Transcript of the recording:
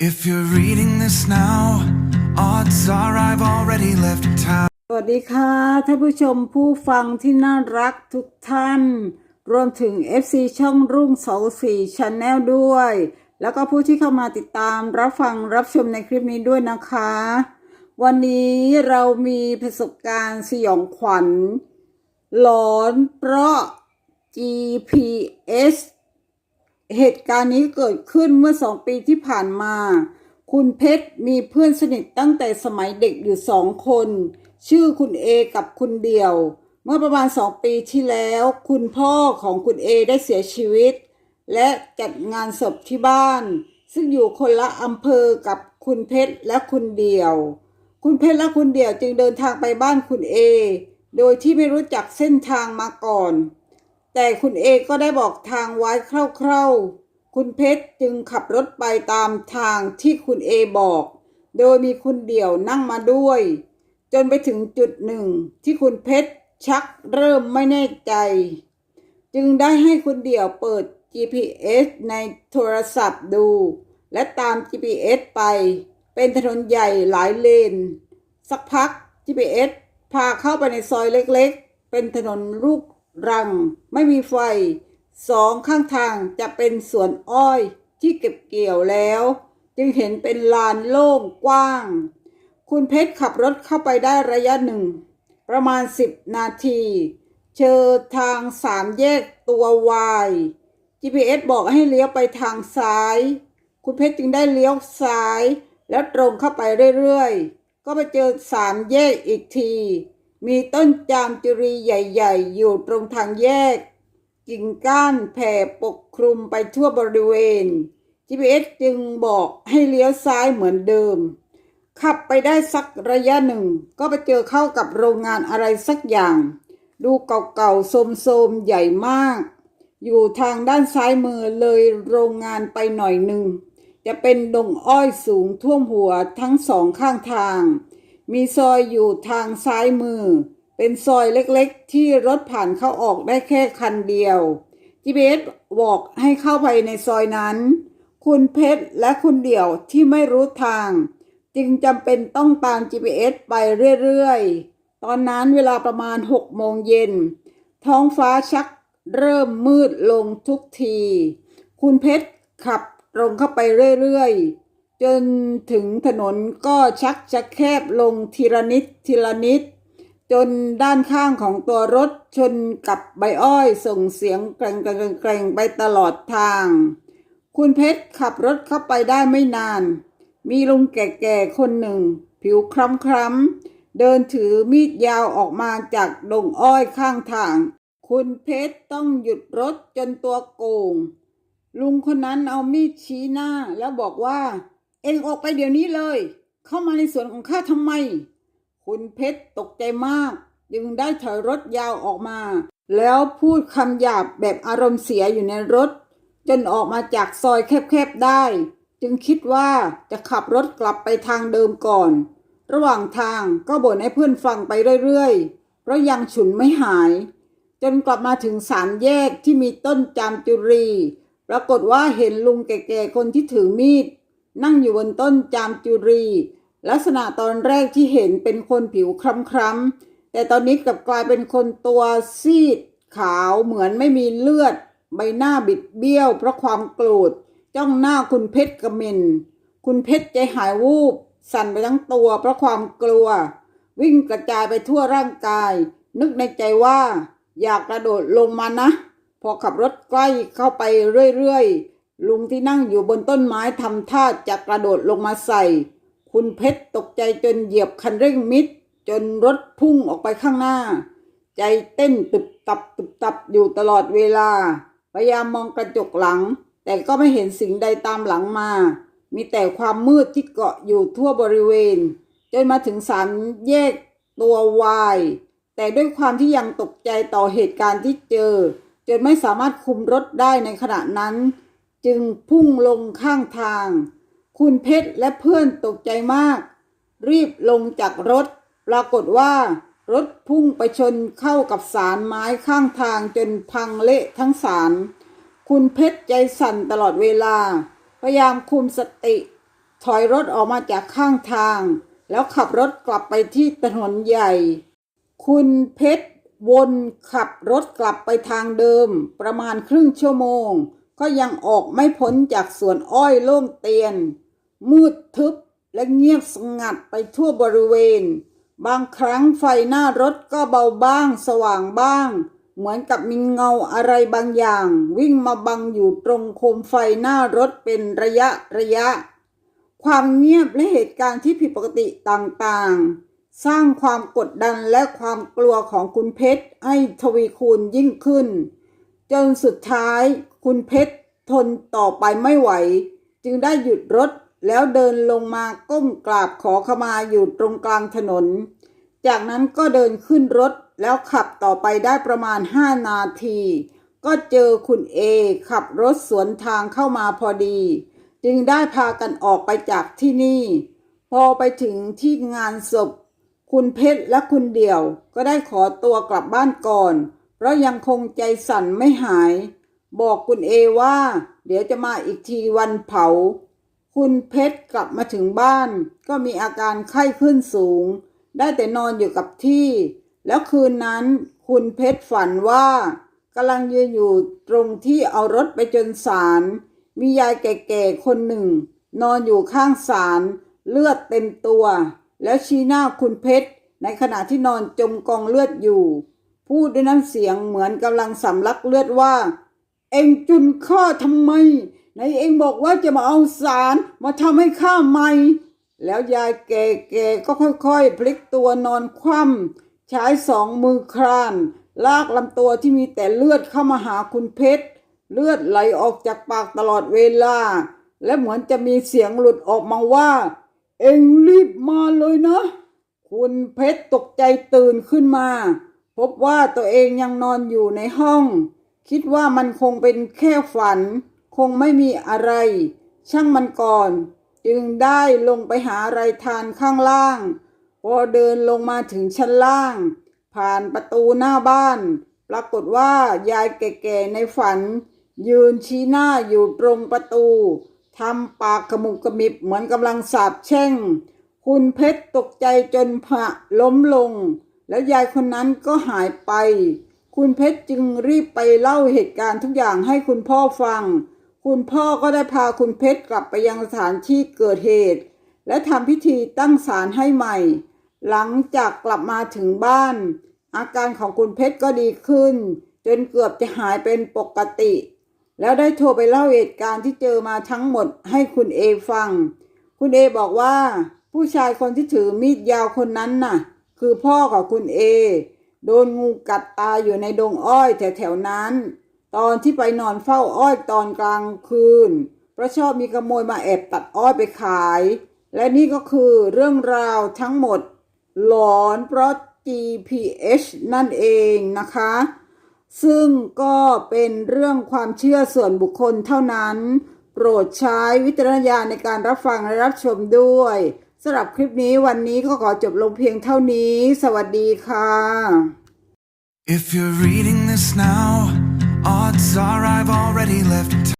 If you're reading this now, odds are I've already left town. สวัสดีค่ะท่านผู้ชมผู้ฟังที่น่ารักทุกท่าน รวมถึง FC ช่องรุ่งเสาสี่ช n แนลด้วย แล้วก็ผู้ที่เข้ามาติดตามรับฟังรับชมในคลิปนี้ด้วยนะคะ วันนี้เรามีประสบการณ์สยองขวัญ หลอนเพราะ GPS เหตุการณ์นี้เกิดขึ้นเมื่อสองปีที่ผ่านมา คุณเพชรมีเพื่อนสนิทตั้งแต่สมัยเด็กอยู่สองคน ชื่อคุณเอกับคุณเดี่ยว เมื่อประมาณสองปีที่แล้ว คุณพ่อของคุณเอได้เสียชีวิต และจัดงานศพที่บ้าน ซึ่งอยู่คนละอำเภอกับคุณเพชรและคุณเดี่ยว คุณเพชรและคุณเดี่ยวจึงเดินทางไปบ้านคุณเอ โดยที่ไม่รู้จักเส้นทางมาก่อน แต่คุณเอก็ได้บอกทางไว้คร่าวๆ คุณเพชรจึงขับรถไปตามทางที่คุณเอบอก โดยมีคุณเดี่ยวนั่งมาด้วย จนไปถึงจุดหนึ่งที่คุณเพชรชักเริ่มไม่แน่ใจ จึงได้ให้คุณเดี่ยวเปิด GPS ในโทรศัพท์ดู และตาม GPS ไป เป็นถนนใหญ่หลายเลน สักพัก GPS พาเข้าไปในซอยเล็กๆ เป็นถนนลูก รังไม่มีไฟสองข้างทางจะเป็นสวนอ้อยที่เก็บเกี่ยวแล้ว จึงเห็นเป็นลานโล่งกว้าง คุณเพชรขับรถเข้าไปได้ระยะหนึ่ง ประมาณ10นาที เจอทางสามแยกตัววาย GPS บอกให้เลี้ยวไปทางซ้าย คุณเพชรจึงได้เลี้ยวซ้าย แล้วตรงเข้าไปเรื่อยๆ ก็ไปเจอสามแยกอีกที มีต้นจามจุรีใหญ่ ๆ อยู่ตรงทางแยก กิ่งก้านแผ่ปกคลุมไปทั่วบริเวณ GPS จึงบอกให้เลี้ยวซ้ายเหมือนเดิม ขับไปได้สักระยะหนึ่ง ก็ไปเจอเข้ากับโรงงานอะไรสักอย่าง ดูเก่าๆโสมๆใหญ่มาก อยู่ทางด้านซ้ายมือเลยโรงงานไปหน่อยหนึ่ง จะเป็นดงอ้อยสูงท่วมหัวทั้งสองข้างทาง มีซอยอยู่ทางซ้ายมือ เป็นซอยเล็กๆ ที่รถผ่านเข้าออกได้แค่คันเดียว GPS บอกให้เข้าไปในซอยนั้น คุณเพชรและคุณเดี่ยวที่ไม่รู้ทาง จึงจำเป็นต้องตาม GPS ไปเรื่อยๆ ตอนนั้นเวลาประมาณ6โมงเย็น ท้องฟ้าชักเริ่มมืดลงทุกที คุณเพชรขับตรงเข้าไปเรื่อยๆ จนถึงถนนก็ชักจะแคบลงทีละนิดทีละนิด จนด้านข้างของตัวรถชนกับใบอ้อยส่งเสียงแกร่งแกร่งแกร่งไปตลอดทาง คุณเพชรขับรถเข้าไปได้ไม่นาน มีลุงแก่ๆคนหนึ่ง ผิวคล้ำๆ เดินถือมีดยาวออกมาจากดงอ้อยข้างทาง คุณเพชรต้องหยุดรถจนตัวโกงลุงคนนั้นเอามีดชี้หน้าแล้วบอกว่า องออกไปเดี๋ยวนี้เลย เข้ามาในสวนของข้าทำไม คุณเพชรตกใจมากจึงได้ถอยรถยาวออกมา แล้วพูดคำหยาบแบบอารมณ์เสียอยู่ในรถ จนออกมาจากซอยแคบๆได้ จึงคิดว่าจะขับรถกลับไปทางเดิมก่อน ระหว่างทางก็บ่นให้เพื่อนฟังไปเรื่อยๆเพราะยังฉุนไม่หาย จนกลับมาถึงสามแยกที่มีต้นจามจุรี ปรากฏว่าเห็นลุงแก่ๆคนที่ถือมีด นั่งอยู่บนต้นจามจุรี ลักษณะตอนแรกที่เห็นเป็นคนผิวคล้ำๆแต่ตอนนี้กลับกลายเป็นคนตัวซีดขาวเหมือนไม่มีเลือด ใบหน้าบิดเบี้ยว เพราะความโกรธจ้องหน้าคุณเพชรกระมิน คุณเพชรใจหายวูบ สั่นไปทั้งตัวเพราะความกลัว วิ่งกระจายไปทั่วร่างกาย นึกในใจว่า อยากกระโดดลงมานะ พอขับรถใกล้เข้าไปเรื่อยๆ ลุงที่นั่งอยู่บนต้นไม้ทำท่าจะกระโดดลงมาใส่ คุณเพชรตกใจจนเหยียบคันเร่งมิด จนรถพุ่งออกไปข้างหน้า ใจเต้นตึบตับตึบตับอยู่ตลอดเวลา พยายามมองกระจกหลัง แต่ก็ไม่เห็นสิ่งใดตามหลังมา มีแต่ความมืดที่เกาะอยู่ทั่วบริเวณ จนมาถึงสามแยกตัววาย แต่ด้วยความที่ยังตกใจต่อเหตุการณ์ที่เจอ จนไม่สามารถคุมรถได้ในขณะนั้น จึงพุ่งลงข้างทาง คุณเพชรและเพื่อนตกใจมาก รีบลงจากรถ ปรากฏว่ารถพุ่งไปชนเข้ากับสารไม้ข้างทางจนพังเละทั้งสาร คุณเพชรใจสั่นตลอดเวลา พยายามคุมสติ ถอยรถออกมาจากข้างทาง แล้วขับรถกลับไปที่ถนนใหญ่ คุณเพชรวนขับรถกลับไปทางเดิม ประมาณครึ่งชั่วโมง ก็ยังออกไม่พ้นจากสวนอ้อยโล่งเตียน มืดทึบและเงียบสงัดไปทั่วบริเวณ บางครั้งไฟหน้ารถก็เบาบ้างสว่างบ้าง เหมือนกับมีเงาอะไรบางอย่าง วิ่งมาบังอยู่ตรงโคมไฟหน้ารถเป็นระยะระยะ ความเงียบและเหตุการณ์ที่ผิดปกติต่างๆ สร้างความกดดันและความกลัวของคุณเพชรให้ทวีคูณยิ่งขึ้น จนสุดท้าย คุณเพชรทนต่อไปไม่ไหว จึงได้หยุดรถแล้วเดินลงมาก้มกราบขอขมาอยู่ตรงกลางถนน จากนั้นก็เดินขึ้นรถแล้วขับต่อไปได้ประมาณ 5 นาที ก็เจอคุณเอขับรถสวนทางเข้ามาพอดี จึงได้พากันออกไปจากที่นี่ พอไปถึงที่งานศพ คุณเพชรและคุณเดี่ยวก็ได้ขอตัวกลับบ้านก่อน เพราะยังคงใจสั่นไม่หาย บอกคุณเอว่า เดี๋ยวจะมาอีกทีวันเผา คุณเพชรกลับมาถึงบ้าน ก็มีอาการไข้ขึ้นสูง ได้แต่นอนอยู่กับที่ แล้วคืนนั้นคุณเพชรฝันว่ากำลังยืนอยู่ตรงที่เอารถไปจนศาลมียายแก่ๆคนหนึ่ง นอนอยู่ข้างศาลเลือดเต็มตัว แล้วชี้หน้าคุณเพชรในขณะที่นอนจมกองเลือดอยู่ พูดด้วยน้ำเสียงเหมือนกำลังสำลักเลือดว่า เอ็งจุนข้าทำไมไหนเอ็งบอกว่าจะมาเอาสารมาทำให้ข้าใหม่ แล้วยายแก่ๆก็ค่อยๆ พลิกตัวนอนคว่ำใช้สองมือคราน ลากลำตัวที่มีแต่เลือดเข้ามาหาคุณเพชร เลือดไหลออกจากปากตลอดเวลา และเหมือนจะมีเสียงหลุดออกมาว่า เอ็งรีบมาเลยนะ คุณเพชรตกใจตื่นขึ้นมา พบว่าตัวเองยังนอนอยู่ในห้อง คิดว่ามันคงเป็นแค่ฝัน คงไม่มีอะไร ช่างมันก่อน จึงได้ลงไปหาอะไรทานข้างล่าง พอเดินลงมาถึงชั้นล่าง ผ่านประตูหน้าบ้าน ปรากฏว่ายายแก่ๆในฝัน ยืนชี้หน้าอยู่ตรงประตูทำปากขมุกขมิบเหมือนกำลังสาบแช่ง คุณเพชรตกใจจนผะล้มลง แล้วยายคนนั้นก็หายไป คุณเพชรจึงรีบไปเล่าเหตุการณ์ทุกอย่างให้คุณพ่อฟัง คุณพ่อก็ได้พาคุณเพชรกลับไปยังสถานที่เกิดเหตุ และทำพิธีตั้งศาลให้ใหม่ หลังจากกลับมาถึงบ้าน อาการของคุณเพชรก็ดีขึ้น จนเกือบจะหายเป็นปกติ แล้วได้โทรไปเล่าเหตุการณ์ที่เจอมาทั้งหมดให้คุณเอฟัง คุณเอบอกว่า ผู้ชายคนที่ถือมีดยาวคนนั้นน่ะ คือพ่อของคุณเอ โดนงูกัดตายอยู่ในดงอ้อยแถวๆนั้น ตอนที่ไปนอนเฝ้าอ้อยตอนกลางคืนเพราะชอบมีขโมยมาแอบตัดอ้อยไปขาย และนี่ก็คือเรื่องราวทั้งหมด หลอนเพราะ GPH นั่นเองนะคะ ซึ่งก็เป็นเรื่องความเชื่อส่วนบุคคลเท่านั้น โปรดใช้วิจารณญาณในการรับฟังและรับชมด้วย สำหรับคลิปนี้วันนี้ก็ขอจบลงเพียงเท่านี้ สวัสดีค่ะ If you're reading this now, odds are I've already left